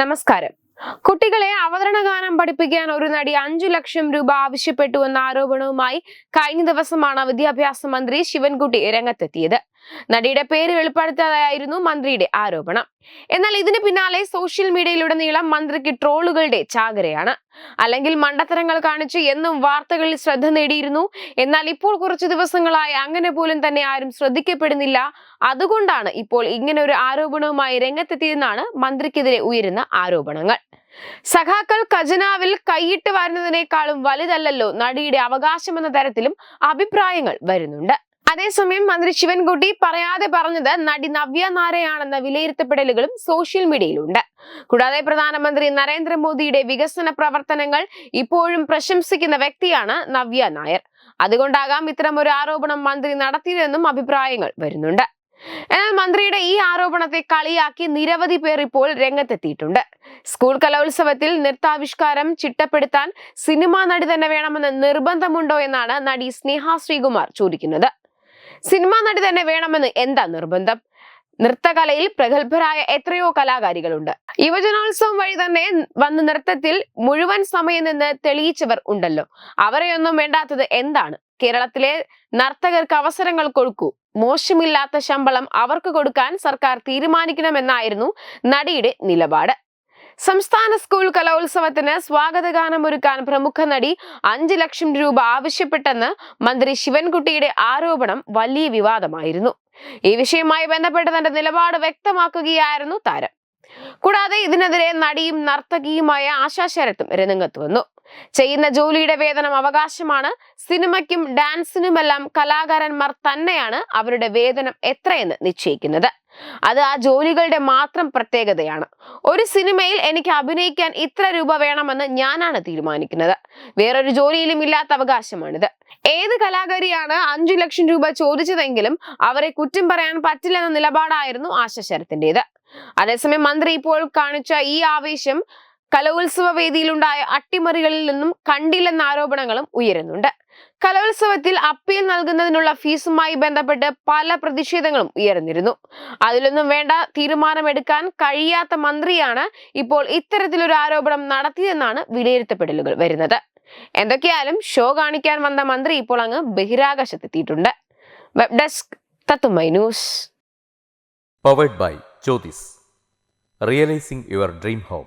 നമസ്കാരം. കുട്ടികളെ അവതരണ ഗാനം പഠിപ്പിക്കാൻ ഒരു നടി അഞ്ചു ലക്ഷം രൂപ ആവശ്യപ്പെട്ടുവെന്ന ആരോപണവുമായി കഴിഞ്ഞ ദിവസമാണ് വിദ്യാഭ്യാസ മന്ത്രി ശിവൻകുട്ടി രംഗത്തെത്തിയത്. നടിയുടെ പേര് വെളിപ്പെടുത്താതായിരുന്നു മന്ത്രിയുടെ ആരോപണം. എന്നാൽ ഇതിന് പിന്നാലെ സോഷ്യൽ മീഡിയയിലുടനീളം മന്ത്രിക്ക് ട്രോളുകളുടെ ചാകരയാണ്. അല്ലെങ്കിൽ മണ്ടത്തരങ്ങൾ കാണിച്ച് എന്നും വാർത്തകളിൽ ശ്രദ്ധ നേടിയിരുന്നു. എന്നാൽ ഇപ്പോൾ കുറച്ചു ദിവസങ്ങളായി അങ്ങനെ പോലും തന്നെ ആരും ശ്രദ്ധിക്കപ്പെടുന്നില്ല. അതുകൊണ്ടാണ് ഇപ്പോൾ ഇങ്ങനെ ഒരു ആരോപണവുമായി രംഗത്തെത്തിയെന്നാണ് മന്ത്രിക്കെതിരെ ഉയരുന്ന ആരോപണങ്ങൾ. സഖാക്കൾ ഖജനാവിൽ കൈയിട്ട് വരുന്നതിനേക്കാളും വലുതല്ലല്ലോ നടിയുടെ അവകാശമെന്ന തരത്തിലും അഭിപ്രായങ്ങൾ വരുന്നുണ്ട്. അതേസമയം മന്ത്രി ശിവൻകുട്ടി പറയാതെ പറഞ്ഞത് നടി നവ്യ നാരയാണെന്ന വിലയിരുത്തപ്പെടലുകളും സോഷ്യൽ മീഡിയയിലുണ്ട്. കൂടാതെ പ്രധാനമന്ത്രി നരേന്ദ്രമോദിയുടെ വികസന പ്രവർത്തനങ്ങൾ ഇപ്പോഴും പ്രശംസിക്കുന്ന വ്യക്തിയാണ് നവ്യ നായർ. അതുകൊണ്ടാകാം ഇത്തരം ഒരു ആരോപണം മന്ത്രി നടത്തിയതെന്നും അഭിപ്രായങ്ങൾ വരുന്നുണ്ട്. എന്നാൽ മന്ത്രിയുടെ ഈ ആരോപണത്തെ കളിയാക്കി നിരവധി പേർ ഇപ്പോൾ രംഗത്തെത്തിയിട്ടുണ്ട്. സ്കൂൾ കലോത്സവത്തിൽ നൃത്താവിഷ്കാരം ചിട്ടപ്പെടുത്താൻ സിനിമാ നടി തന്നെ വേണമെന്ന് നിർബന്ധമുണ്ടോ എന്നാണ് നടി സ്നേഹ ശ്രീകുമാർ ചോദിക്കുന്നത്. സിനിമാ നടി തന്നെ വേണമെന്ന് എന്താ നിർബന്ധം? നൃത്തകലയിൽ പ്രഗത്ഭരായ എത്രയോ കലാകാരികളുണ്ട്. യുവജനോത്സവം വഴി തന്നെ വന്ന് നൃത്തത്തിൽ മുഴുവൻ സമയം നിന്ന് തെളിയിച്ചവർ ഉണ്ടല്ലോ. അവരെയൊന്നും വേണ്ടാത്തത് എന്താണ്? കേരളത്തിലെ നർത്തകർക്ക് അവസരങ്ങൾ കൊടുക്കൂ. മോശമില്ലാത്ത ശമ്പളം അവർക്ക് കൊടുക്കാൻ സർക്കാർ തീരുമാനിക്കണമെന്നായിരുന്നു നടിയുടെ നിലപാട്. സംസ്ഥാന സ്കൂൾ കലോത്സവത്തിന് സ്വാഗതഗാനമൊരുക്കാൻ പ്രമുഖ നടി അഞ്ച് ലക്ഷം രൂപ ആവശ്യപ്പെട്ടെന്ന് മന്ത്രി ശിവൻകുട്ടിയുടെ ആരോപണം വലിയ വിവാദമായിരുന്നു. ഈ വിഷയവുമായി ബന്ധപ്പെട്ട് തന്റെ നിലപാട് വ്യക്തമാക്കുകയായിരുന്നു താരം. കൂടാതെ ഇതിനെതിരെ നടിയും നർത്തകിയുമായ ആശാ ശരത്തും രംഗത്ത് വന്നു. ചെയ്യുന്ന ജോലിയുടെ വേതനം അവകാശമാണ്. സിനിമയ്ക്കും ഡാൻസിനുമെല്ലാം കലാകാരന്മാർ തന്നെയാണ് അവരുടെ വേതനം എത്രയെന്ന് നിശ്ചയിക്കുന്നത്. അത് ആ ജോലികളുടെ മാത്രം പ്രത്യേകതയാണ്. ഒരു സിനിമയിൽ എനിക്ക് അഭിനയിക്കാൻ ഇത്ര രൂപ വേണമെന്ന് ഞാനാണ് തീരുമാനിക്കുന്നത്. വേറൊരു ജോലിയിലും ഇല്ലാത്ത അവകാശമാണിത്. ഏത് കലാകാരിയാണ് അഞ്ചു ലക്ഷം രൂപ ചോദിച്ചതെങ്കിലും അവരെ കുറ്റം പറയാൻ പറ്റില്ലെന്ന നിലപാടായിരുന്നു ആശ ശരത്തിന്റേത് അതേസമയം മന്ത്രി ഇപ്പോൾ കാണിച്ച ഈ ആവേശം കലോത്സവ വേദിയിലുണ്ടായ അട്ടിമറികളിൽ നിന്നും കണ്ടില്ലെന്ന ആരോപണങ്ങളും ഉയരുന്നുണ്ട്. കലോത്സവത്തിൽ അപ്പീൽ നൽകുന്നതിനുള്ള ഫീസുമായി ബന്ധപ്പെട്ട് പല പ്രതിഷേധങ്ങളും ഉയർന്നിരുന്നു. അതിലൊന്നും വേണ്ട തീരുമാനമെടുക്കാൻ കഴിയാത്ത മന്ത്രിയാണ് ഇപ്പോൾ ഇത്തരത്തിലൊരു ആരോപണം നടത്തിയതെന്നാണ് വിലയിരുത്തപ്പെടലുകൾ വരുന്നത്. എന്തൊക്കെയാലും ഷോ കാണിക്കാൻ വന്ന മന്ത്രി ഇപ്പോൾ അങ്ങ് ബഹിരാകാശത്തെത്തിയിട്ടുണ്ട്. വെബ് ഡെസ്ക് തത്തുമൈ news. Powered by Jyothis realising your dream home